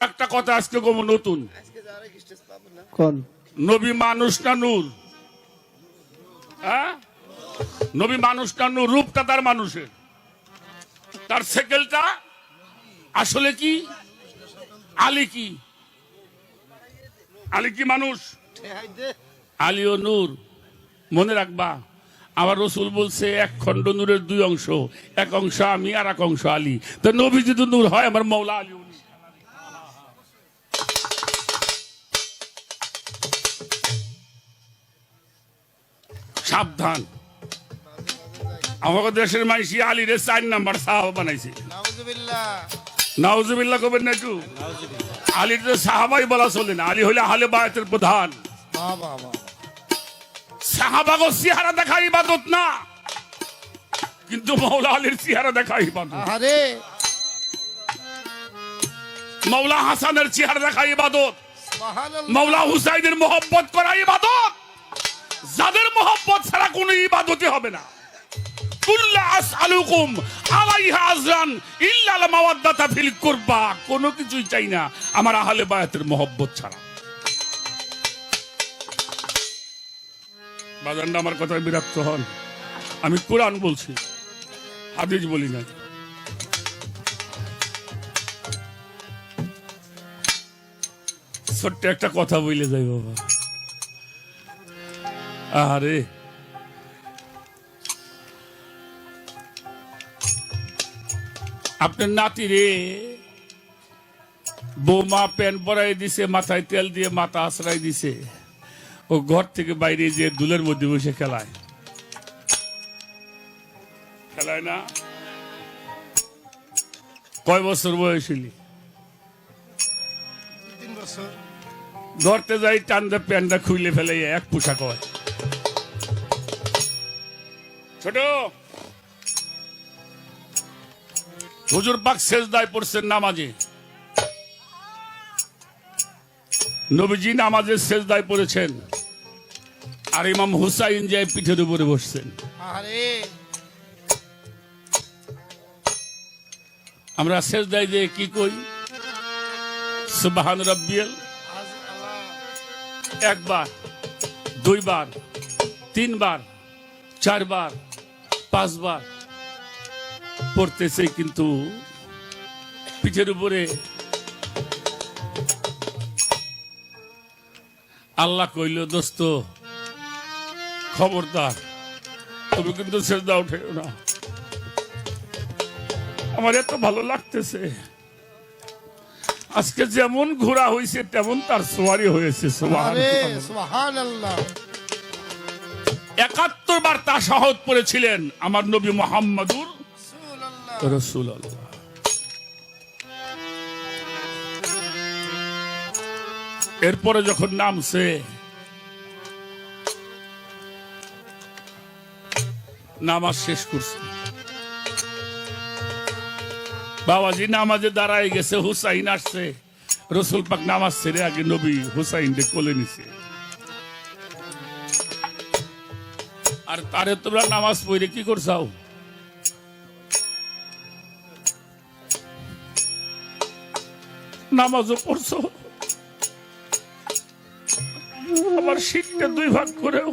একটা কথা আজকে কম নতুন। কোন? নবী মানুষ না নূর? হ্যাঁ? নবী মানুষ না নূর রূপটা তার মানুষের। তার সেকেলটা আসলে কি? আলী কি? আলী কি মানুষ? আলী ও নূর। মনে রাখবা আমার রসুল বলছে এক খণ্ড নূরের দুই অংশ এক অংশ আমি আর এক অংশ আলী। তো নবী যদি নূর হয় আমার মৌলা আলী সাবধান। আমাদের দেশের মাইসি আলীরে চার নাম্বার সাহাবা বানাইছে। নাউজুবিল্লাহ। কবেন না একটু? আলীর তো সাহাবাই বলা চলে না আলী হলে আহলে বায়াতের প্রধান। সাহাবাগো চেহারা দেখা ইবাদত না কিন্তু মৌলা আলীর চেহারা দেখা ইবাদত। আরে মৌলা হাসানের চেহারা দেখা ইবাদত। মৌলা হুসাইনের মোহব্বত করা ইবাদত। যাদের মোহব্বত ছাড়া কোনো ইবাদতই হবে না। কিছুই চাই না আমার আহলে বায়াতের ছাড়া। আমার কথায় বিরক্ত হন। আমি কোরআন বলছি, হাদিস বলি না ছোট্ট একটা কথা বলে যাই বাবা। আরে আপনার নাতি রে বৌমা প্যান্ট পরাই দিছে মাথায় তেল দিয়ে মাথা আশ্রয় দিছে ও ঘর থেকে বাইরে যে দুলের মধ্যে বসে খেলায় খেলায় না কয় বছর বয়স হইলি ধরতে যাই টান্দা প্যান্টটা খুইলে ফেলে এক পোশাক হয় ছোট। হুজুর পাক শেষদায় পড়ছেন নামাজে। নবীজি নামাজে শেষদায় পড়েছেন। আর ইমাম হুসাইন যায় পিঠের উপরে বসছেন। আমরা শেষদায় যে কি কই? সুবাহান রব্বিয়াল। একবার দুইবার তিনবার চারবার পাঁচবার পড়তেছে কিন্তু পিঠের উপরে আল্লাহ কইল, দোস্ত, খবরদার, তুমি কিন্তু সেজদা উঠে না। আমার এত ভালো লাগতেছে। আজকে যেমন ঘোরা হয়েছে তেমন তার সোয়ারি হয়েছে আরে সুবহানাল্লাহ। একাত্তর বার তা শহদ পড়েছিলেন আমার নবী মোহাম্মদুর এরপরে যখন নামছে, নামাজ শেষ করছে। বাবাজি নামাজে দাঁড়ায় গেছে, হুসাইন আসছে। রসুল পাক নামাজ ছেড়ে আগে নবী হুসাইন কোলে নিছে। আর তারে তোমরা নামাজ পড়ে কি করছাও? নামাজও পড়ছো। আমার শীতটা দুই ভাগ করেও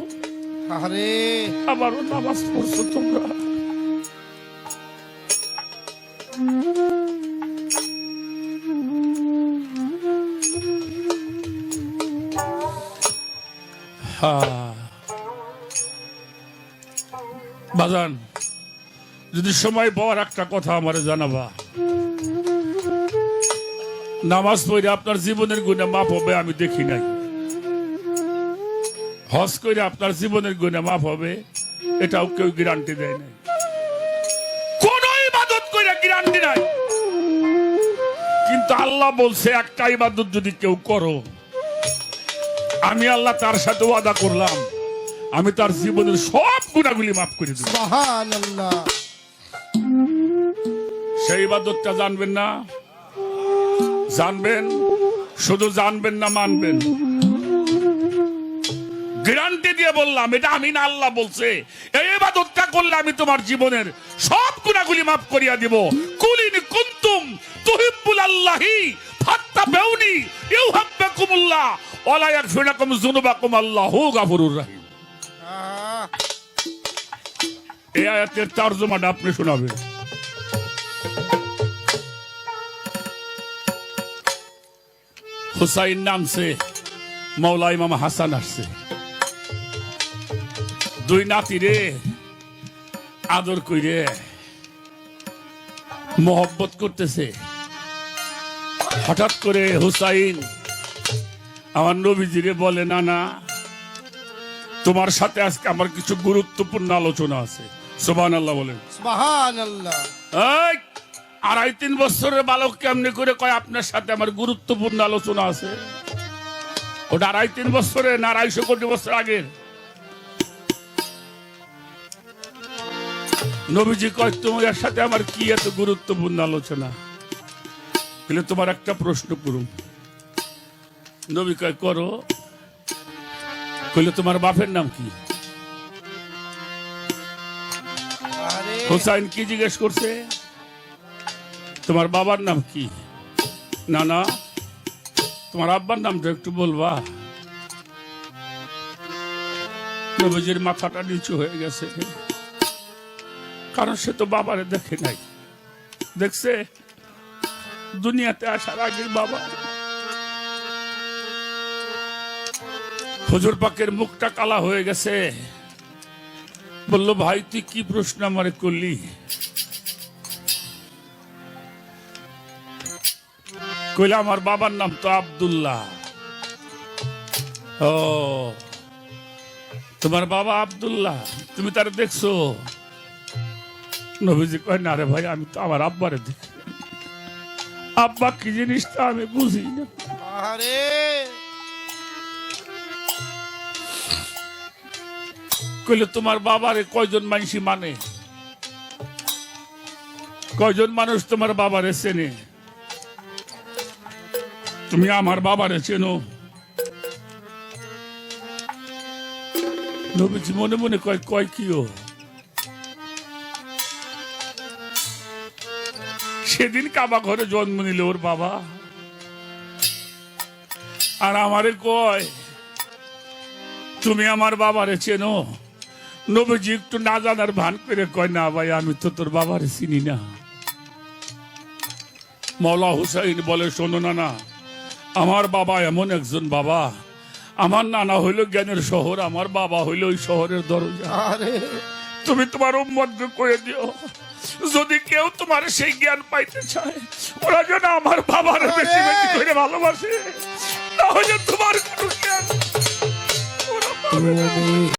আরে আবারও নামাজ পড়ছো তোমরা। হ্যাঁ। বাজান, যদি সময় পাওয়ার একটা কথা আমারে জানাবা। নামাজ পড়ে আপনার জীবনের গুণে মাপ হবে, আমি দেখি নাই। হজ করে আপনার জীবনের গুণে মাপ হবে, এটাও কেউ গ্যারান্টি দেয় নাই। কোন গ্যারান্টি নাই। কিন্তু আল্লাহ বলছে, একটা ইবাদত যদি কেউ করো, আমি আল্লাহ তার সাথে ওয়াদা করলাম। আমি তার জীবনের সব গুণাগুলি মাফ করে দেব সেই ইবাদতটা জানবেন না? জানবেন? শুধু জানবেন না মানবেন? গ্যারান্টি দিয়ে বললাম এটা আমি না আল্লাহ বলছে। এই ইবাদতটা করলে আমি তোমার জীবনের সব গুণাগুলি মাফ করিয়া দিব। কুলিন কুন্তুম তুহিব্বুল আল্লাহি ফাত্তাবিউ আল্লাহ ওয়ালা ইয়াগফির লাকুম যুনুবাকুম আল্লাহু গাফুরুর রহিম। আয়াতের তর্জমাটা আপনি শোনাবেন। হুসাইন নামছে মৌলা ইমাম হাসান আসছে। দুই নাতি রে, আদর কইরে মোহব্বত করতেছে। হঠাৎ করে হুসাইন আমার নবীজিরে বলে না না তোমার সাথে আজকে আমার কিছু গুরুত্বপূর্ণ আলোচনা আছে। সোবান আল্লাহ বলেন আড়াই তিন বছরের বালক কেমনি করে কয় আপনার সাথে আমার গুরুত্বপূর্ণ আলোচনা আছে? ওটা আড়াই তিন বছরে না আড়াইশো কোটি বছর আগের? নবীজি কয় তোমার সাথে আমার কি এত গুরুত্বপূর্ণ আলোচনা? তোমার একটা প্রশ্ন করুন নবী কয় করো। কইলে, তোমার বাপের নাম কি? হোসাইন কি জিজ্ঞেস করছে? তোমার বাবার নাম কি? না না, তোমার আব্বার নামটা একটু বলবা। নবীজির মাথাটা নিচু হয়ে গেছে। কারণ সে তো বাবারে দেখে নাই। দেখছে, দুনিয়াতে আসার আগে বাবা। হুজুর পাকের মুখটা কালা হয়ে গেছে। বলল, ভাই, তুই কি প্রশ্ন আমারে করলি? কইলে, আমার বাবার নাম তো আব্দুল্লাহ। ও, তোমার বাবা আব্দুল্লাহ? তুমি তার দেখছ? নবীজি কয়, না রে ভাই, আমি তো আমার আব্বারে দেখি। আব্বা, কি জিনিসটা আমি বুঝি না। আরে কইলে, তোমার বাবারে কয়জন মানুষই মানে? কয়জন মানুষ তোমার বাবারে চেনে? তুমি আমার বাবারে চেনো। নবীজি মনে মনে কয় কয় কিও সেদিন কাবা ঘরে জন্ম নিল ওর বাবা। আর আমারে কয়, তুমি আমার বাবারে চেনো। নবীজি একটু না জানার ভান করে কয় না ভাই আমি তো তোর বাবার চিনি না। মৌলা হুসাইন বলে শোনো না না আমার বাবা এমন একজন বাবা। আমার নানা হইল জ্ঞানের শহর আমার বাবা হইল ওই শহরের দরজা। আরে। তুমি তোমার উম্মতকে কয়ে দিও যদি কেউ তোমার সেই জ্ঞান পাইতে চায় ওরা যেন আমার বাবার বেশি বেশি করে ভালোবাসে। তাহলে তোমার কোনো জ্ঞান